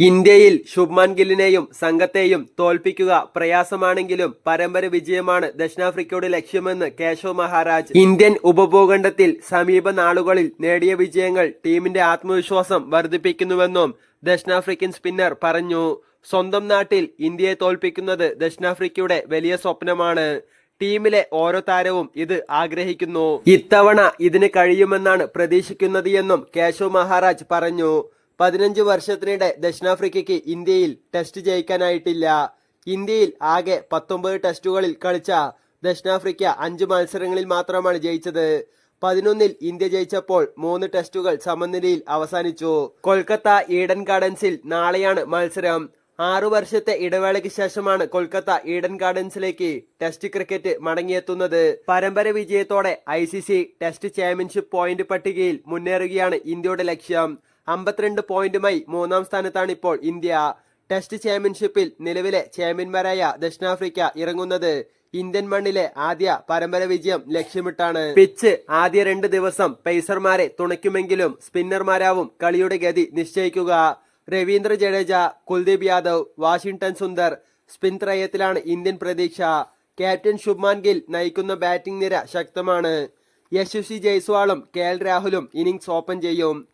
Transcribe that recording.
ഇന്ത്യയിൽ ശുഭ്മാൻ ഗില്ലിനെയും സംഘത്തെയും തോൽപ്പിക്കുക പ്രയാസമാണെങ്കിലും പരമ്പര വിജയമാണ് ദക്ഷിണാഫ്രിക്കയുടെ ലക്ഷ്യമെന്ന് കേശവ് മഹാരാജ്. ഇന്ത്യൻ ഉപഭൂഖണ്ഡത്തിൽ സമീപ നാളുകളിൽ നേടിയ വിജയങ്ങൾ ടീമിന്റെ ആത്മവിശ്വാസം വർദ്ധിപ്പിക്കുന്നുവെന്നും ദക്ഷിണാഫ്രിക്കൻ സ്പിന്നർ പറഞ്ഞു. സ്വന്തം നാട്ടിൽ ഇന്ത്യയെ തോൽപ്പിക്കുന്നത് ദക്ഷിണാഫ്രിക്കയുടെ വലിയ സ്വപ്നമാണ്. ടീമിലെ ഓരോ താരവും ഇത് ആഗ്രഹിക്കുന്നു. ഇത്തവണ ഇതിന് കഴിയുമെന്നാണ് പ്രതീക്ഷിക്കുന്നത് എന്നും കേശവ് മഹാരാജ് പറഞ്ഞു. പതിനഞ്ച് വർഷത്തിനിടെ ദക്ഷിണാഫ്രിക്കയ്ക്ക് ഇന്ത്യയിൽ ടെസ്റ്റ് ജയിക്കാനായിട്ടില്ല. ഇന്ത്യയിൽ ആകെ പത്തൊമ്പത് ടെസ്റ്റുകളിൽ കളിച്ച ദക്ഷിണാഫ്രിക്ക അഞ്ച് മത്സരങ്ങളിൽ മാത്രമാണ് ജയിച്ചത്. പതിനൊന്നിൽ ഇന്ത്യ ജയിച്ചപ്പോൾ മൂന്ന് ടെസ്റ്റുകൾ സമനിലയിൽ അവസാനിച്ചു. കൊൽക്കത്ത ഈഡൻ ഗാർഡൻസിൽ നാളെയാണ് മത്സരം. ആറു വർഷത്തെ ഇടവേളയ്ക്ക് ശേഷമാണ് കൊൽക്കത്ത ഈഡൻ ഗാർഡൻസിലേക്ക് ടെസ്റ്റ് ക്രിക്കറ്റ് മടങ്ങിയെത്തുന്നത്. പരമ്പര വിജയത്തോടെ ഐ ടെസ്റ്റ് ചാമ്പ്യൻഷിപ്പ് പോയിന്റ് പട്ടികയിൽ മുന്നേറുകയാണ് ഇന്ത്യയുടെ ലക്ഷ്യം. അമ്പത്തിരണ്ട് പോയിന്റുമായി മൂന്നാം സ്ഥാനത്താണ് ഇപ്പോൾ ഇന്ത്യ. ടെസ്റ്റ് ചാമ്പ്യൻഷിപ്പിൽ നിലവിലെ ചാമ്പ്യന്മാരായ ദക്ഷിണാഫ്രിക്ക ഇറങ്ങുന്നത് ഇന്ത്യൻ മണ്ണിലെ ആദ്യ പരമ്പര വിജയം ലക്ഷ്യമിട്ടാണ്. പിച്ച് ആദ്യ രണ്ട് ദിവസം പേസർമാരെ തുണയ്ക്കുമെങ്കിലും സ്പിന്നർമാരാവും കളിയുടെ ഗതി നിശ്ചയിക്കുക. രവീന്ദ്ര ജഡേജ കുൽദീപ് യാദവ് വാഷിംഗ്ടൺ സുന്ദർ സ്പിൻ ത്രയത്തിലാണ് ഇന്ത്യൻ പ്രതീക്ഷ. ക്യാപ്റ്റൻ ശുഭ്മാൻ ഗിൽ നയിക്കുന്ന ബാറ്റിംഗ് നിര ശക്തമാണ്. യശസ്വി ജയ്സ്വാളും കെ രാഹുലും ഇന്നിംഗ്സ് ഓപ്പൺ ചെയ്യും.